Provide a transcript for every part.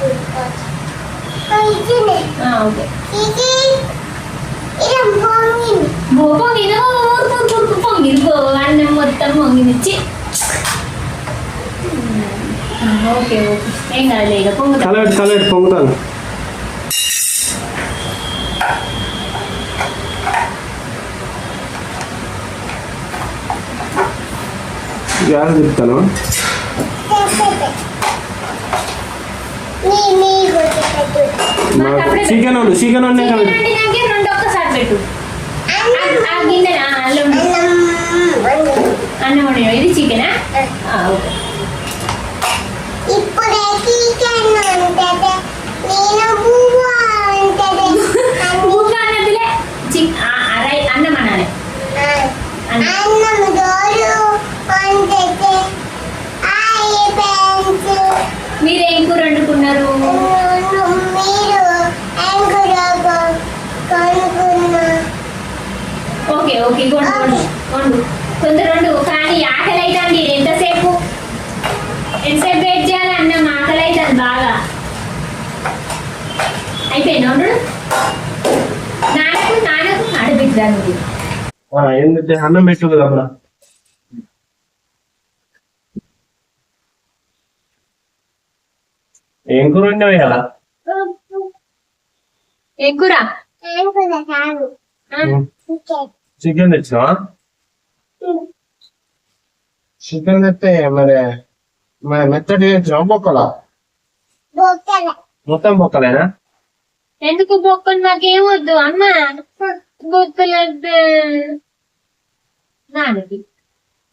వేసుకోబోవు వేసుకొని పో scooty chicken తీసుకో ఇక ఉమ్, రా ఇక అడుగు అంకుల్ ఇయ్యానా అంకుల్ ఇయ్యి. ఎంతది యాభై యాభైదా ఇయ్యమను ఆ, ఓకే బో పొంగిన ఊరుకు పొంగిరు బో అన్నం మొత్తం పొంగినిచ్చి ఓకే ఓకే ఏం కాదులే ఇక పొంగుతా కలబెట్టి కలబెట్టి పొంగుతాను గ్యాస్ తిప్పుతాను మాకు అప్పుడే చికెన్ వండు చికెన్ వండే చికెన్ వండినాకే రెండు ఒక్కసారి పెట్టు. అన్నం. ఇది చికెనా? ఆ, ఓకే. కూర వండుకున్నారు కొనుక్కున్నా ఓకే. ఓకే వండు కొందరు వండు కానీ ఆకలి అవుతుంది ఎంతసేపు? ఎంతసేపు వెయిట్ చేయాలి అన్నం ఆకలి అవుతుంది బాగా. అయిపోయింది వండు నాన్నకు నాన్నకు ఏంటంటే అన్నం పెట్టు కదా ఏం కూర వండావు ఇవాళ? ఏం కూర? చికెన్. తెచ్చినావా? చికెన్ తెస్తే మరి మరి మెత్తటి తెచ్చినావా బొక్కలా? మొత్తం బొక్కలేనా? ఎందుకు బొక్కలు? మాకేం వద్దు. అమ్మ బొక్కలు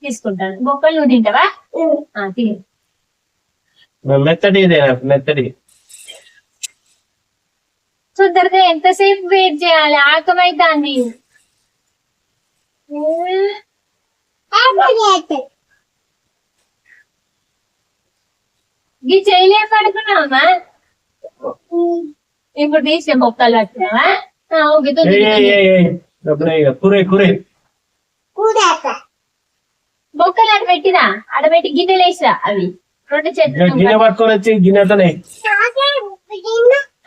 తీసుకుంటాను. బొక్కలు నువ్వు తింటావా? ఆ, తిను. ఇదే మెత్తటి. సుందరత ఎంతసేపు వెయిట్ చేయాలి? ఆకమైతాంది ఈ చేయలే పడుకున్నావా? ఇప్పుడు ఏయ్. అప్పుడే ఇక. కూరే పెట్టినా ఆడ పెట్టి గిన్నెలు వేసిరా అవి? గిన్నె పట్టుకొని వచ్చి గిన్నెతోనే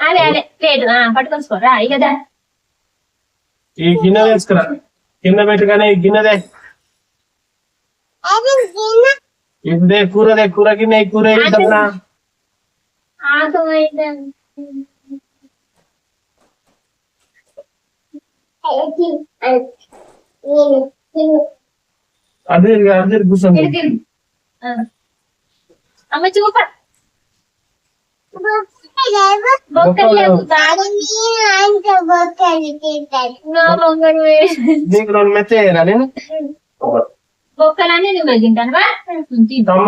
అదే లేదు. పట్టుకొచ్చుకోరా. ఈ గిన్నె తీసుకురా కింద పెట్టుగానే ఈ గిన్నెదే గిన్న. ఇదే కూరదే కూర గిన్నె కూర వేద్దాంనా ఆకమైతాంది నేను తిను. అదే అదే కూర్చోండి. అమ్మ చూప నీకు రెండు నేను బొక్కలన్నీ నువ్వు తింటానువా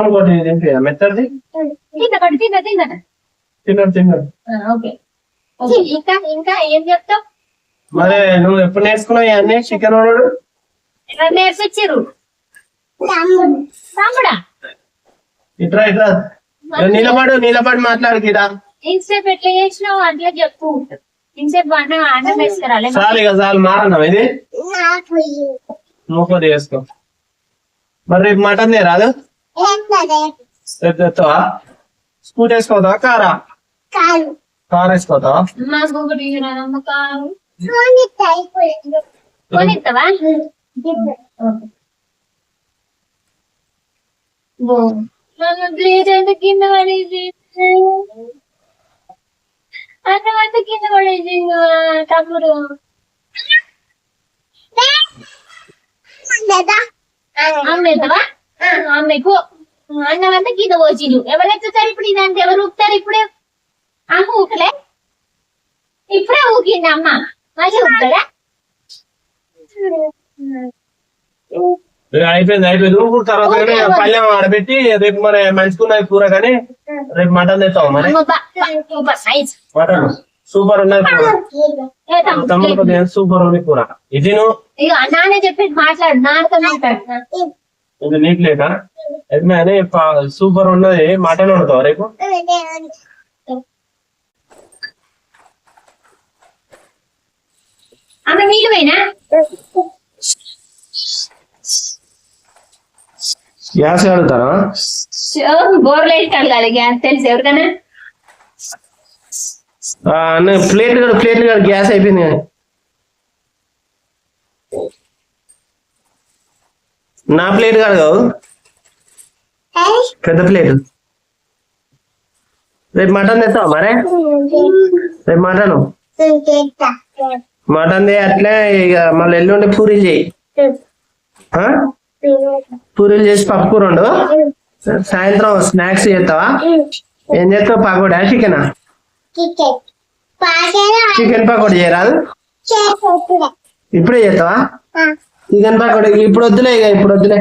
కొట్టి తింటే మెత్తది తిందట ఓకే ఓకే ఇంకా ఇంకా ఏం చెప్తావు మరి నువ్వు ఎప్పుడు నేర్చుకున్నావు ఇవన్నీ చికెన్ ఎవరు నేర్పించారు తమ్ముడా ఇట్రా ఇట్రా. నిలబడు నిలబడి మాట్లాడికిరా ఇంతసేపు ఎట్లా చేసినావు? అట్లా చెప్పు. అన్నం వేసుకురాలే చాలు ఇక చాలు ఇది? నువ్వు వేసుకో. మరి రేపు మటన్ రాదు? ఎంతదే రేపు తెస్తావా స్కూట్ వేసుకోతావా? కారా? కార్ వేసుకోతావా? కారు. నన్ను ప్లీజ్ ఎంత కింద పడేసి అన్నం అంతా కింద పడేసి తమ్ముడు అమ్మేద్దావా అమ్మకు అన్నం అంతా కింద పోచిండు ఎవరు ఎత్తుతారు ఇప్పుడు ఇదంతా ఎవరు ఊపుతారు ఇప్పుడు? అమ్మ ఊకలే ఇప్పుడే ఊకింది అమ్మ. ఊపుతారా? ఇక అయిపోయింది అయిపోయింది. ఊరు తర్వాత పల్లెం ఆడబెట్టి రేపు మరి మంచుకున్నది కూర కానీ రేపు మటన్ తెస్తావు మరి? మటన్. సూపర్ ఉన్నది కూర. తమ్ముడు, సూపర్ ఉంది కూర. ఇది నువ్వు? చెప్పేసి మాట్లాడు ఇది నీకు లేక సూపర్ ఉన్నది మటన్ వండుతావు రేపు? అమ్మ నీళ్ళు పోయినా? గ్యాస్ అడుగుతారా బోర్లు కలగాలి గ్యాస్ తెలుసు ఎవరికైనా? ప్లేట్ కూడా ప్లేట్ కూడా గ్యాస్ అయిపోయింది. నా ప్లేట్ కాదు కాదు పెద్ద ప్లేట్. రేపు మటన్ తెస్తావా మరే? రేపు మటన్? మటన్ అట్లే ఇక మళ్ళీ ఎల్లుండి పూరీలు చేయి? పూరీలు చేసి పప్పు కూర సాయంత్రం స్నాక్స్ చేస్తావా? ఏం చేస్తావు? పకోడా? చికెనా? చికెన్ పకోడీ చేయరాదు ఇప్పుడే చేస్తావా? చికెన్ పకోడీ ఇప్పుడు వద్దులే ఇక ఇప్పుడు వద్దులే.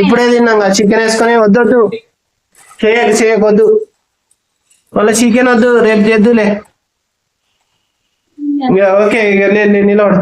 ఇప్పుడే తిన్నాం కదా చికెన్ వేసుకొని వద్దొద్దు. చేయక చేయకొద్దు. మళ్ళీ చికెన్ వద్దు రేపు చేద్దులే. ఇక. ఓకే ఇక నేను నిలబడు.